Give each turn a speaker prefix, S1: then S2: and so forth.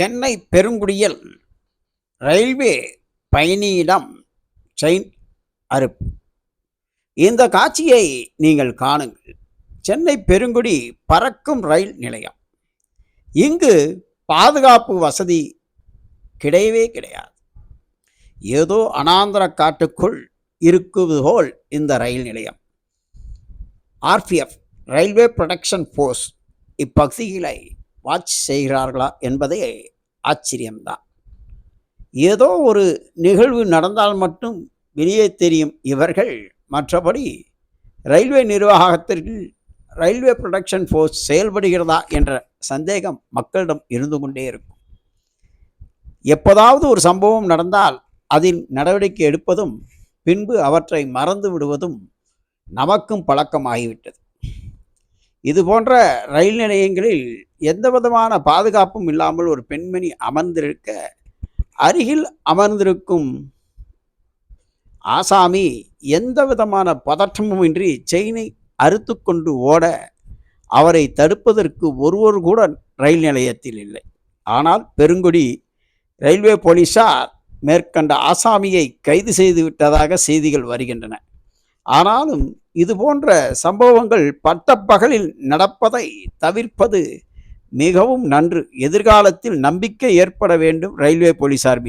S1: சென்னை பெருங்குடியில் ரயில்வே பயணியிடம் செயின் அறுப்பு. இந்த காட்சியை நீங்கள் காணுங்கள். சென்னை பெருங்குடி பறக்கும் ரயில் நிலையம். இங்கு பாதுகாப்பு வசதி கிடையவே கிடையாது. ஏதோ அனாந்திர காட்டுக்குள் இருக்குது போல் இந்த ரயில் நிலையம். ஆர்பிஎஃப் ரயில்வே ப்ரொடக்ஷன் ஃபோர்ஸ் இப்பகுதிகளை வாட்ச் செய்கிறார்களா என்பதே ஆச்சரியம்தான். ஏதோ ஒரு நிகழ்வு நடந்தால் மட்டும் வெளியே தெரியும் இவர்கள். மற்றபடி ரயில்வே நிர்வாகத்திற்கு ரயில்வே ப்ரொடக்ஷன் ஃபோர்ஸ் செயல்படுகிறதா என்ற சந்தேகம் மக்களிடம் இருந்து கொண்டே இருக்கும். எப்போதாவது ஒரு சம்பவம் நடந்தால் அதில் நடவடிக்கை எடுப்பதும் பின்பு அவற்றை மறந்து விடுவதும் நமக்கும் பழக்கமாகிவிட்டது. இது போன்ற ரயில் நிலையங்களில் எந்த விதமான பாதுகாப்பும் இல்லாமல் ஒரு பெண்மணி அமர்ந்திருக்க அருகில் அமர்ந்திருக்கும் ஆசாமி எந்த விதமான பதற்றமும் இன்றி செயினை அறுத்து கொண்டு ஓட அவரை தடுப்பதற்கு ஒருவர் கூட ரயில் நிலையத்தில் இல்லை. ஆனால் பெருங்குடி ரயில்வே போலீசார் மேற்கண்ட ஆசாமியை கைது செய்து விட்டதாக செய்திகள் வருகின்றன. ஆனாலும் இது போன்ற சம்பவங்கள் பட்டப்பகலில் நடப்பதை தவிர்ப்பது மிகவும் நன்று. எதிர்காலத்தில் நம்பிக்கை ஏற்பட வேண்டும் ரயில்வே போலீசார் மீது